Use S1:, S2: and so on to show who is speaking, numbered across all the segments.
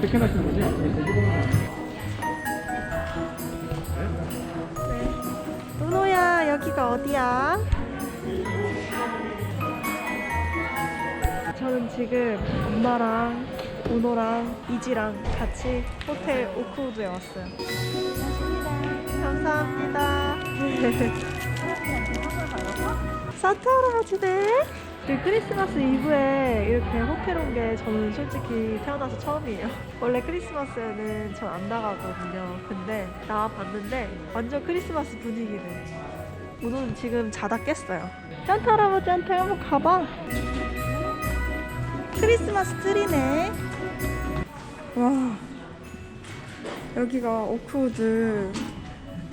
S1: 가시는 거지?
S2: 은호야 여기가 어디야? 저는 지금 엄마랑 은호랑 이지랑 같이 호텔 오크우드에 왔어요. 감사합니다. 산타 할아버지네. 그 크리스마스 이브에 이렇게 호텔 온 게 저는 솔직히 태어나서 처음이에요. 원래 크리스마스에는 전 안 나가거든요. 근데 나와 봤는데 완전 크리스마스 분위기네. 오늘은 지금 자다 깼어요. 산타 할아버지한테 한번 가봐. 크리스마스 트리네. 와. 여기가 오크우드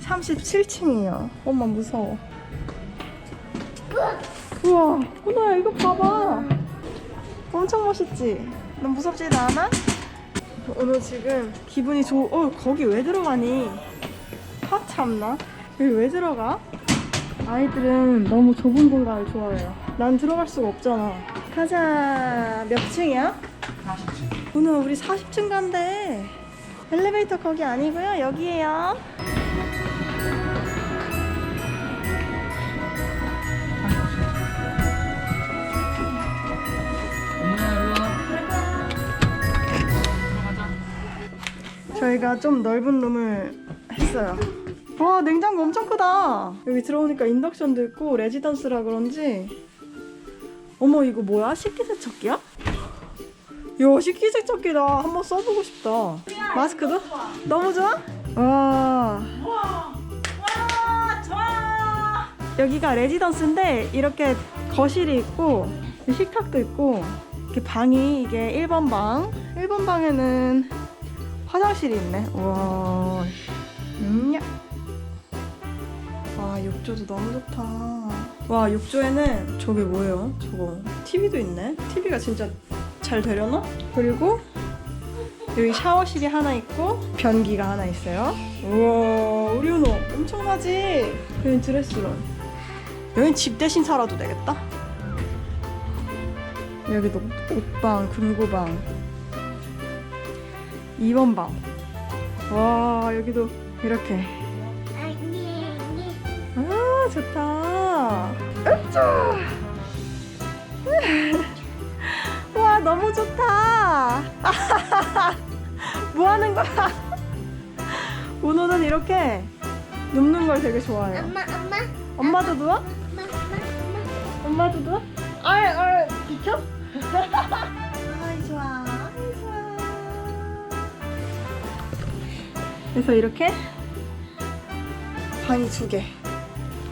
S2: 37층이에요. 엄마 무서워. 우와, 호나야 이거 봐봐. 엄청 멋있지? 넌 무섭지도 않아? 오늘 지금 기분이 좋. 어 거기 왜 들어가니? 화 참나? 여기 왜 들어가? 아이들은 너무 좁은 공간을 좋아해요. 난 들어갈 수가 없잖아. 가자. 몇 층이야? 40층. 오늘 우리 40층 간대. 엘리베이터 거기 아니고요. 여기에요. 저희가 좀 넓은 룸을 했어요. 와 냉장고 엄청 크다. 여기 들어오니까 인덕션도 있고 레지던스라 그런지 어머 이거 뭐야? 식기세척기야? 야 식기세척기다. 한번 써보고 싶다. 마스크도? 너무 좋아? 와. 여기가 레지던스인데 이렇게 거실이 있고 식탁도 있고 이렇게 방이 이게 1번 방 1번 방에는 화장실이 있네 우와 음, 와 욕조도 너무 좋다 와 욕조에는 저게 뭐예요 저거 TV도 있네 TV가 진짜 잘 되려나? 그리고 여기 샤워실이 하나 있고 변기가 하나 있어요 우와 우리 은호 엄청나지? 여기 드레스룸 여긴 집 대신 살아도 되겠다. 여기도 옷방, 금고방. 2번 방. 와, 여기도 이렇게. 아, 좋다. 으쌰! 와, 너무 좋다. 뭐 하는 거야? 오늘은 이렇게 눕는 걸 되게 좋아해요.
S3: 엄마 엄마
S2: 엄마도 누워?
S3: 엄마 엄마
S2: 엄마도 누워? 아이, 아이, 비켜? 그래서 이렇게 방이 두 개.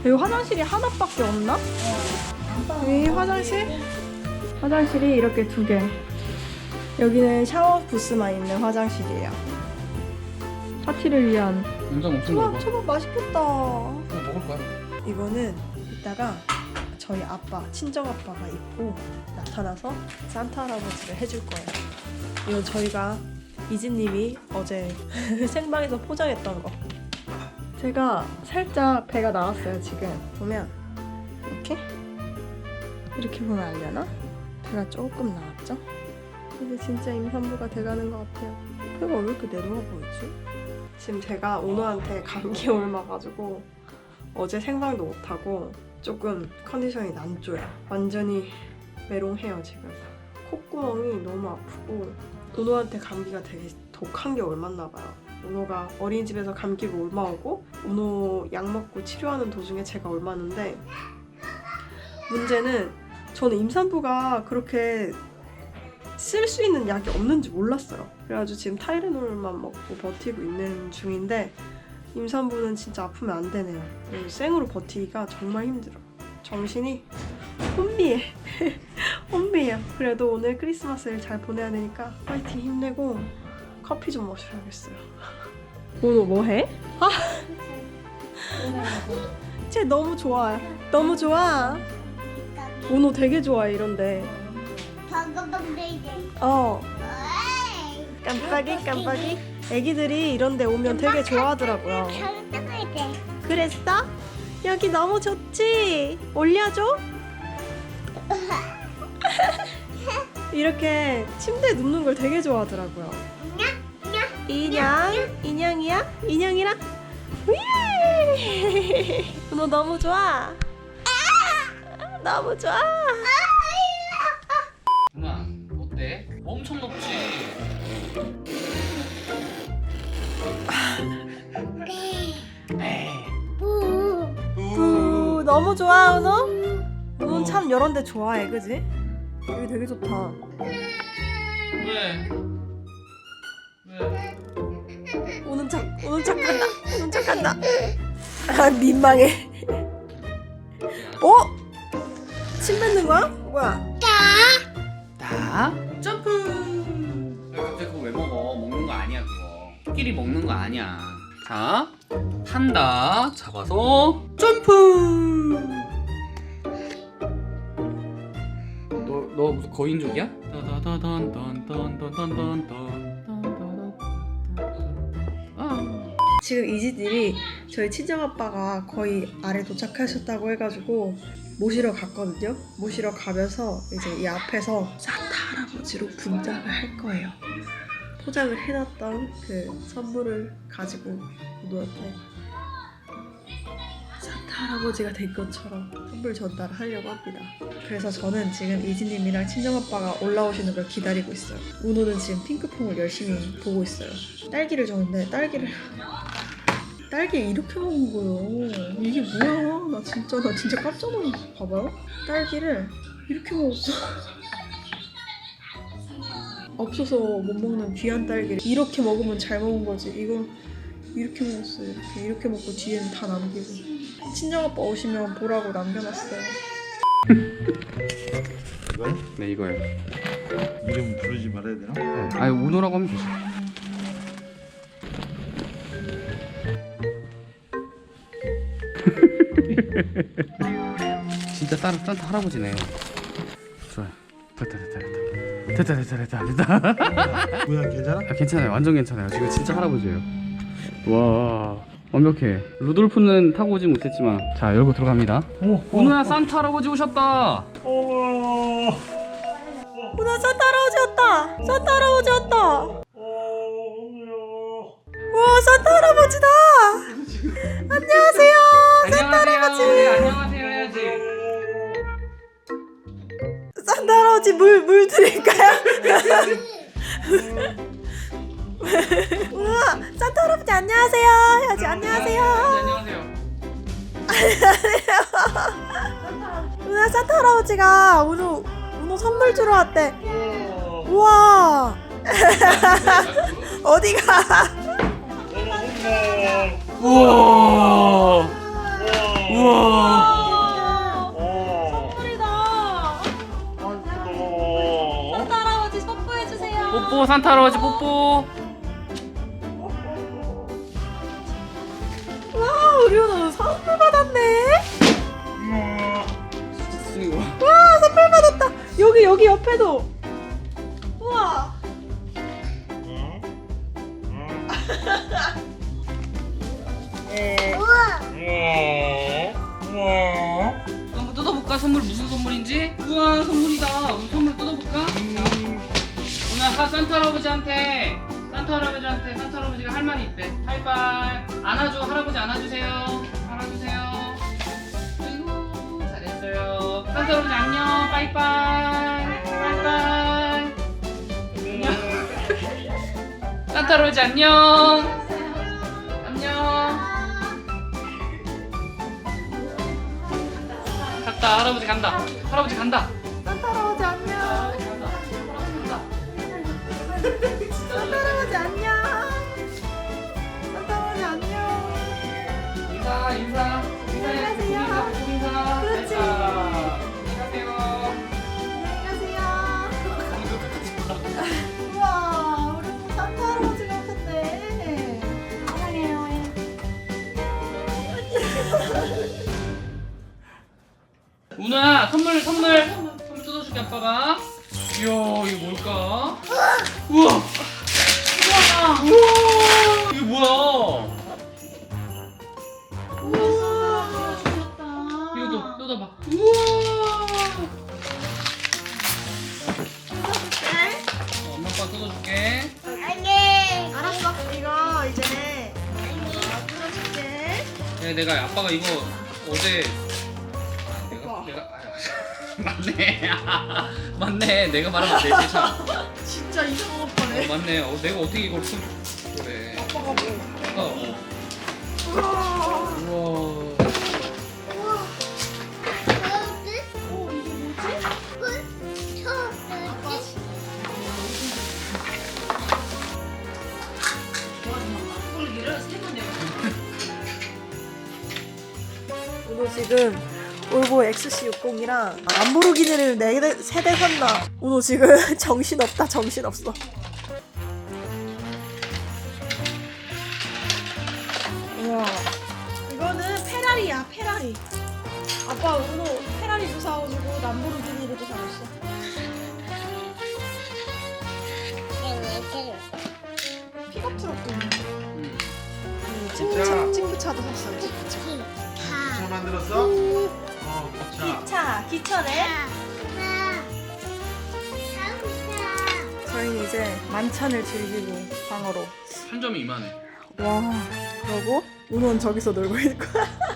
S2: 여기 화장실이 하나밖에 없나? 여기 화장실? 화장실이 이렇게 두 개. 여기는 샤워 부스만 있는 화장실이에요. 파티를 위한.
S1: 영상 엄청
S2: 와. 저거 맛있겠다.
S1: 이거 먹을 거야?
S2: 이거는 이따가 저희 아빠, 친정 아빠가 입고 나타나서 산타 할아버지를 해줄 거예요. 이건 저희가 이진님이 어제 생방에서 포장했던 거. 제가 살짝 배가 나왔어요 지금 보면 이렇게 이렇게 보면 알려나? 배가 조금 나왔죠? 이제 진짜 임산부가 돼가는 것 같아요. 배가 왜 이렇게 내려와 보이지? 지금 제가 오너한테 감기 옮아가지고 어제 생방도 못하고 조금 컨디션이 난조야. 완전히 메롱해요 지금. 콧구멍이 너무 아프고 은호한테 감기가 되게 독한 게 옮았나 봐요. 은호가 어린이집에서 감기가 옮아오고 은호 약 먹고 치료하는 도중에 제가 옮았는데 문제는 저는 임산부가 그렇게 쓸 수 있는 약이 없는지 몰랐어요. 그래가지고 지금 타이레놀만 먹고 버티고 있는 중인데 임산부는 진짜 아프면 안 되네요. 이 생으로 버티기가 정말 힘들어. 정신이 혼미해. 혼미해요. 그래도 오늘 크리스마스를 잘 보내야 되니까 파이팅 힘내고 커피 좀 마셔야겠어요. 오늘 뭐 해? 아! 쟤 너무 좋아요. 너무 좋아. 오늘 되게 좋아해 이런데. 어. 깜빡이 깜빡이. 애기들이 이런데 오면 되게 좋아하더라고요.
S3: 돼
S2: 그랬어? 여기 너무 좋지? 올려줘? 이렇게 침대에 눕는 걸 되게 좋아하더라고요.
S3: 냥
S2: 인형? 인형이야? 인형이랑? 예! 너 너무 좋아. 너무 좋아.
S1: 누나 어때? 엄청 높지?
S2: 너무 좋아 은호? 은호는 참 이런 데 좋아해 그지? 되게 좋다
S1: 왜? 왜?
S2: 오는 척 오는 척 간다 오는 척 간다 아 민망해 어? 침 뱉는 거야? 뭐야?
S1: 나 점프. 왜 갑자기 그거 왜 먹어? 먹는 거 아니야 그거. 끼리 먹는 거 아니야. 자, 한다. 잡아서 점프. 너, 너 무슨 거인족이야? 아.
S2: 지금 이지님이 저희 친정아빠가 거의 아래 도착하셨다고 해가지고 모시러 갔거든요. 모시러 가면서 이제 이 앞에서 산타 할아버지로 분장을 할 거예요. 포장을 해놨던 그 선물을 가지고 누한테 산타 할아버지가 된 것처럼 선물 전달을 하려고 합니다. 그래서 저는 지금 이지님이랑 친정아빠가 올라오시는 걸 기다리고 있어요. 우노는 지금 핑크퐁을 열심히 보고 있어요. 딸기를 줬는데 딸기를 딸기 이렇게 먹은 거예요. 이게 뭐야? 나 진짜 나 진짜 깜짝 놀랐어. 봐봐요. 딸기를 이렇게 먹었어. 없어서 못 먹는 귀한 딸기를 이렇게 먹으면 잘 먹은 거지. 이거 이렇게 먹었어요. 이렇게 이렇게 먹고 뒤에는 다 남기고. 친정아빠 오시면 보라고 남겨놨어요.
S4: 이거요?
S1: 네 이거예요.
S4: 이름 부르지 말아야 되나?
S1: 아니 우노라고 하면 되죠. 진짜 산, 산타 할아버지네. 좋아요. 됐다 됐다 됐다 됐다 됐다 됐다 됐다.
S4: 모양 괜찮아?
S1: 아, 괜찮아요. 완전 괜찮아요. 지금 진짜 할아버지예요. 와 완벽해. 루돌프는 타고 오지 못했지만 자 열고 들어갑니다.
S4: 오,
S1: 우노야 산타 할아버지 오셨다.
S4: 오,
S2: 오나 산타 할아버지 왔다. 산타 할아버지 왔다. 와 산타 할아버지다. 안녕하세요. 산타 할아버지.
S1: 안녕하세요 해야지.
S2: 산타 할아버지 물 물 드릴까요? 우와 산타 할아버지 안녕하세요. 해야지 안녕하세요.
S1: 안녕하세요.
S2: 우와 산타 할아버지가 오늘 오늘 선물 주러 왔대. 우와 어디가?
S1: 우와. 우와.
S2: 선물이다.
S4: 오.
S2: 산타 할아버지 뽀뽀해 주세요.
S1: 뽀뽀 산타 할아버지 뽀뽀.
S2: 선물 받았네. 와 선물 받았다. 여기 여기 옆에도. 우와.
S3: 우와.
S1: 한번 뜯어볼까? 선물 무슨 선물인지? 우와 선물이다. 우리 선물 뜯어볼까? 오늘 아까 산타 할아버지한테 산타 할아버지한테 산타 할아버지가 할 말이 있대. 하이파이. 안아줘 할아버지 안아주세요. 안아주세요. 아이고 잘했어요. 산타 할아버지 안녕. 빠이빠이. 빠이빠이. 안녕. 산타 할아버지 안녕. 안녕. 갔다 할아버지 간다. 할아버지 간다.
S2: 산타 할아버지 안녕.
S1: 간다. 할아버지 간다. 우나 선물 선물 선물 뜯어줄게 아빠가. 이야 이거 뭘까? 우와. 우와. 우와. 이게 뭐야?
S2: 우와. 좋았다.
S1: 이것도 뜯어봐. 우와.
S2: 어,
S1: 엄마 아빠 뜯어줄게.
S3: 안녕.
S2: 알았어.
S1: 이거 이제 나 뜯어줄게. 네, 내가 아빠가 이거 어제 맞네 맞네 내가 말하면 되지 참
S2: 진짜 이상한
S1: 어,
S2: 오빠네.
S1: 맞네 어, 내가 어떻게 이걸 좀 그래
S2: 아빠가 뭐?
S1: 아빠 어.
S2: 우와.
S1: 우와
S2: 어 이게 뭐지? 아빠 이거 지금 올보 XC60이랑 람보르기니를 4대, 3대 샀나 오늘 지금 정신없다 정신없어. 우와. 이거는 페라리야 페라리. 아빠 오늘 페라리도 사오고 람보르기니도 사왔어. 픽업 트럭도 있네
S1: 음.
S2: 음, 찡부차, 찡부차도 샀어요 찡부차.
S4: 차 만들었어? 기차
S2: 기차네 저희는 이제 만찬을 즐기고 방으로.
S1: 한 점이 이만해.
S2: 와 그러고 우노는 저기서 놀고 있고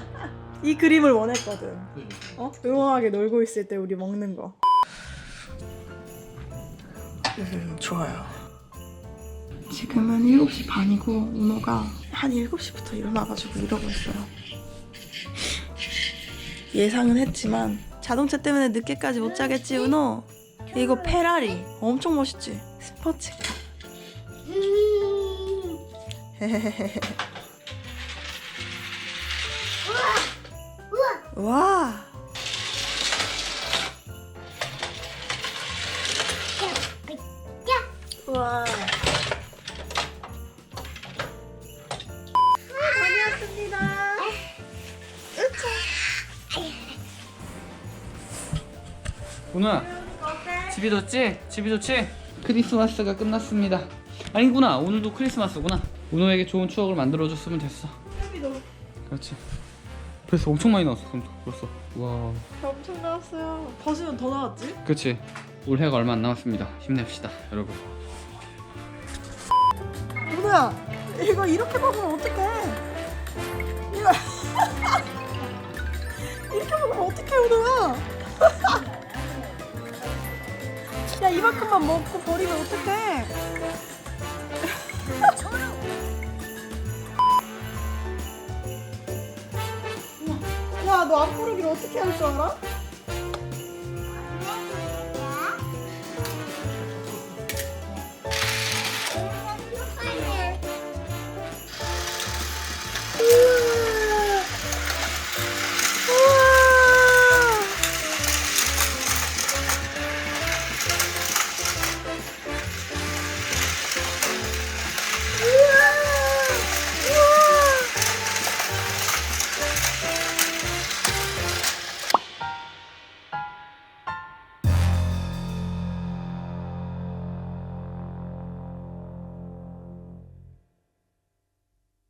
S2: 이 그림을 원했거든. 어? 응원하게 놀고 있을 때 우리 먹는 거. 음, 좋아요. 지금은 7시 반이고 우노가 한 7시부터 일어나가지고 이러고 있어요. 예상은 했지만 자동차 때문에 늦게까지 못 자겠지 우노 이거 페라리. 엄청 멋있지? 스포츠카. 와. 와.
S1: 구나 집이 좋지? 집이 좋지? 크리스마스가 끝났습니다 아니구나 오늘도 크리스마스구나 우노에게 좋은 추억을 만들어줬으면 됐어
S2: 해비도
S1: 그렇지 벌써 엄청 많이 나왔어 그럼 벌써 와
S2: 엄청 나왔어요. 벗으면 더 나왔지?
S1: 그렇지 올해가 얼마 안 남았습니다 힘냅시다 여러분
S2: 누구야? 이거 이렇게 먹으면 어떡해? 이거 이렇게 먹으면 어떡해 우노야? 야 이만큼만 먹고 버리면 어떡해? 야 너 앞부르기를 어떻게 할 줄 알아?